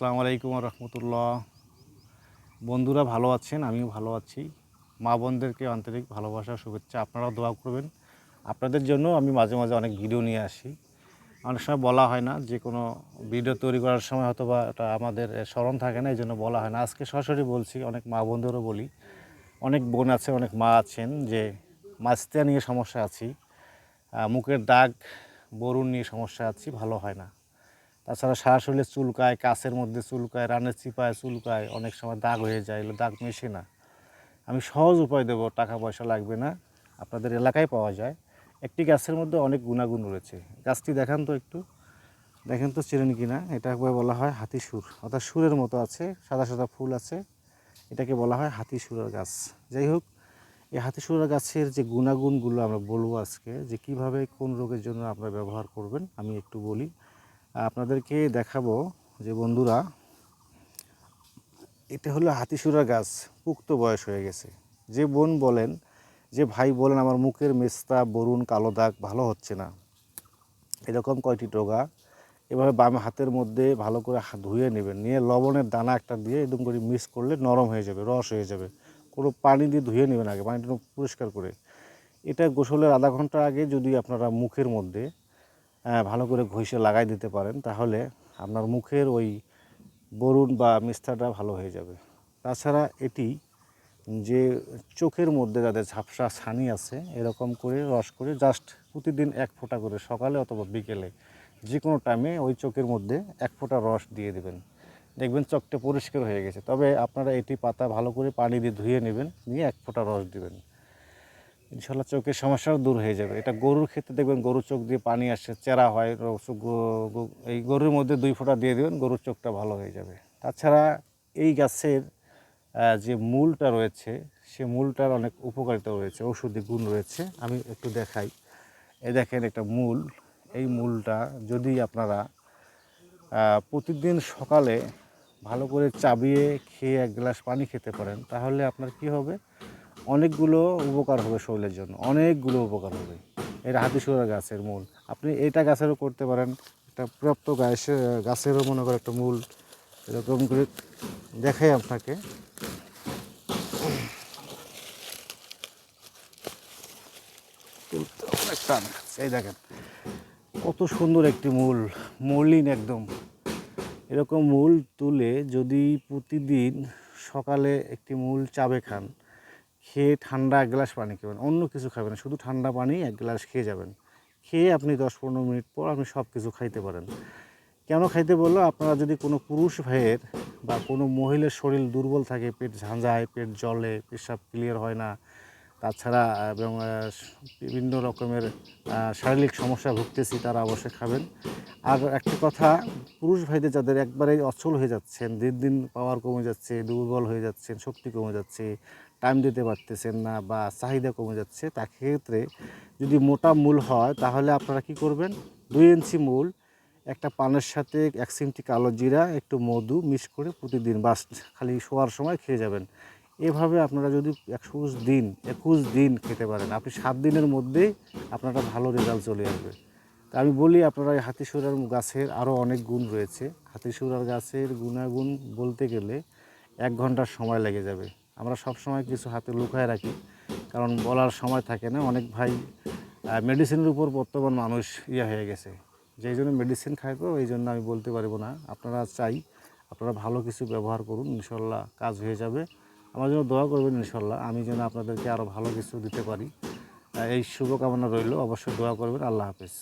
আসসালামু আলাইকুম রহমতুল্লাহ বন্ধুরা ভালো আছেন? আমিও ভালো আছি। মা বোনদেরকে আন্তরিক ভালোবাসা, শুভেচ্ছা। আপনারাও দোয়া করবেন। আপনাদের জন্য আমি মাঝে মাঝে অনেক ভিডিও নিয়ে আসি। অনেক সময় বলা হয় না যে কোনো ভিডিও তৈরি করার সময় হয়তো বা এটা আমাদের স্মরণ থাকে না এই জন্য বলা হয় না। আজকে সরাসরি বলছি, অনেক মা বোনদেরও বলি। অনেক বোন আছে, অনেক মা আছেন যে মাছটা নিয়ে সমস্যা আছি। মুখের দাগ, বরুণ নিয়ে সমস্যা আছি, ভালো হয় না। তাছাড়া সারা চুলকায়, কাছের মধ্যে চুলকায়, রানের চিপায় চুলকায়, অনেক সময় দাগ হয়ে যায়, এগুলো দাগ মেশে না। আমি সহজ উপায় দেবো, টাকা পয়সা লাগবে না, আপনাদের এলাকায় পাওয়া যায়। একটি গাছের মধ্যে অনেক গুণাগুণ রয়েছে। গাছটি দেখান তো একটু। দেখেন তো চিনেন কিনা, এটা একবার বলা হয় হাতি সুর। অর্থাৎ সুরের মতো আছে, সাদা সাদা ফুল আছে। এটাকে বলা হয় হাতি সুরের গাছ। যাই হোক, এই হাতি সুরের গাছের যে গুণাগুণগুলো আমরা বলব আজকে, যে কীভাবে কোন রোগের জন্য আপনারা ব্যবহার করবেন, আমি একটু বলি। আপনাদেরকে দেখাবো যে বন্ধুরা, এটা হলো হাতিসুরা গাছ পুক্ত বয়স হয়ে গেছে। যে বোন বলেন, যে ভাই বলেন, আমার মুখের মেস্তা, বরুণ, কালো দাগ ভালো হচ্ছে না। এরকম কয়টি টোগা, এভাবে বাম হাতের মধ্যে ভালো করে ধুয়ে নেবেন। নিয়ে লবণের দানা একটা দিয়ে একদম করে মিক্স করলে নরম হয়ে যাবে, রস হয়ে যাবে। কোনো পানি দিয়ে ধুয়ে নেবেন আগে, পানিটা পরিষ্কার করে। এটা গোসলের আধা ঘণ্টা আগে যদি আপনারা মুখের মধ্যে ভালো করে ঘষে লাগাই দিতে পারেন, তাহলে আপনার মুখের ওই বরুণ বা মিস্তাটা ভালো হয়ে যাবে। তাছাড়া এটি যে চোখের মধ্যে যাদের ঝাপসা ছানি আছে, এরকম করে রস করে জাস্ট প্রতিদিন এক ফোঁটা করে সকালে অথবা বিকেলে যে কোনো টাইমে ওই চোখের মধ্যে এক ফোঁটা রস দিয়ে দেবেন। দেখবেন চোখটা পরিষ্কার হয়ে গেছে। তবে আপনারা এটি পাতা ভালো করে পানি দিয়ে ধুয়ে নেবেন, নিয়ে এক ফোঁটা রস দিবেন। ইনশাল্লাহ চোখের সমস্যাও দূর হয়ে যাবে। এটা গরুর ক্ষেত্রে দেখবেন গরুর চোখ দিয়ে পানি আসে, চেরা হয় এই গরুর মধ্যে দুই ফোঁটা দিয়ে দেবেন, গরুর চোখটা ভালো হয়ে যাবে। তাছাড়া এই গাছের যে মূলটা রয়েছে, সে মূলটার অনেক উপকারিতা রয়েছে, ঔষধি গুণ রয়েছে। আমি একটু দেখাই। এ দেখেন একটা মূল। এই মূলটা যদি আপনারা প্রতিদিন সকালে ভালো করে চাবিয়ে খেয়ে এক গ্লাস পানি খেতে পারেন, তাহলে আপনার কি হবে? অনেকগুলো উপকার হবে শরীরের জন্য, অনেকগুলো উপকার হবে। এটা হাতিসুরা গাছের মূল। আপনি এটা গাছেরও করতে পারেন একটা প্রাপ্ত গাছে, গাছেরও মনে করেন একটা মূল। এরকম করে দেখাই আপনাকে। এই দেখেন। কত সুন্দর একটি মূল, মলিন একদম। এরকম মূল তুলে যদি প্রতিদিন সকালে একটি মূল চাবে খান খেয়ে ঠান্ডা এক গ্লাস পানি খাবেন, অন্য কিছু খাবেন শুধু ঠান্ডা পানি এক গ্লাস খেয়ে যাবেন। খেয়ে আপনি দশ পনেরো মিনিট পর আপনি সব কিছু খাইতে পারেন। কেন খাইতে বলল? আপনারা যদি কোনো পুরুষ ভাইয়ের বা কোনো মহিলার শরীর দুর্বল থাকে, পেট ঝাঁঝায়, পেট জলে পেশাব ক্লিয়ার হয় না তাছাড়া এবং বিভিন্ন রকমের শারীরিক সমস্যা ভুগতেছি, তারা অবশ্যই খাবেন। আর একটা কথা, পুরুষ ভাইদের যাদের একবারে অচল হয়ে যাচ্ছেন, দিন দিন পাওয়ার কমে যাচ্ছে, দুর্বল হয়ে যাচ্ছেন, শক্তি কমে যাচ্ছে টাইম দিতে পারতেছেন না বা চাহিদা কমে যাচ্ছে তা ক্ষেত্রে যদি মোটা মূল হয়, তাহলে আপনারা কি করবেন? দুই ইঞ্চি মূল, একটা পানের সাথে এক চিমটি কালো জিরা, একটু মধু মিক্স করে প্রতিদিন বাস, খালি শোয়ার সময় খেয়ে যাবেন। এভাবে আপনারা যদি একুশ দিন একুশ দিন খেতে পারেন, আপনি সাত দিনের মধ্যেই আপনারা ভালো রেজাল্ট চলে আসবে। তা আমি বলি আপনারা এই হাতিসুরার গাছের আরও অনেক গুণ রয়েছে। হাতিসুরার গাছের গুণাগুণ বলতে গেলে এক ঘণ্টার সময় লেগে যাবে। আমরা সব সময় কিছু হাতে লুকায় রাখি, কারণ বলার সময় থাকে না। অনেক ভাই মেডিসিনের উপর বর্তমান মানুষ ইয়ে হয়ে গেছে। যেই জন্য মেডিসিন খায় তো, এই জন্য আমি বলতে পারব না। আপনারা চাই আপনারা ভালো কিছু ব্যবহার করুন, ইনশাল্লাহ কাজ হয়ে যাবে। আমার জন্য দোয়া করবেন ইনশাল্লাহ আমি যেন আপনাদেরকে আরও ভালো কিছু দিতে পারি। এই শুভকামনা রইল, অবশ্যই দোয়া করবেন। আল্লাহ হাফেজ।